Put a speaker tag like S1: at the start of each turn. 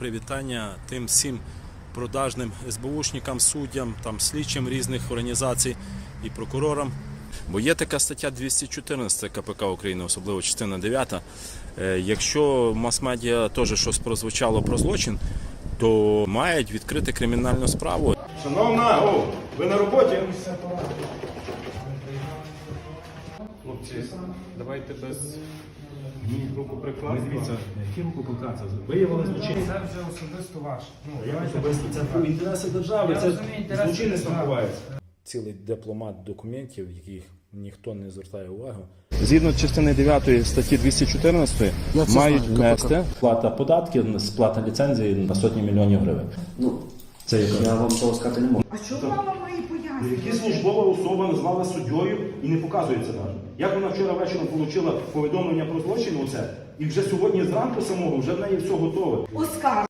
S1: привітання тим всім продажним СБУшникам, суддям, там, слідчим різних організацій і прокурорам. Бо є така стаття 214 КПК України, особливо частина 9. Е, Якщо мас-медіа теж щось прозвучало про злочин, то мають відкрити кримінальну справу.
S2: Шановна, о, ви на роботі? Хлопці, давайте без руку прикладу.
S3: Дивіться, які рукопокладці? Виявили злочинність.
S4: Це вже особисто ваше. Ну,
S3: Я особисто це в інтереси держави,
S4: Я
S3: це
S4: розумію, інтереси держави.
S1: Цілий дипломат документів, яких ніхто не звертає увагу.
S5: Згідно частини 9 статті 214 мають внести
S6: Плата податків, сплата ліцензії на сотні мільйонів гривень.
S7: Ну,
S6: Це якраз.
S7: я вам цього сказати не можу.
S8: А що мама має
S3: Які службова особа назвала суддєю і не показується навіть. Як вона вчора вечором отримала повідомлення про злочин оце, і вже сьогодні зранку самого вже в неї все готове.
S8: Оскар.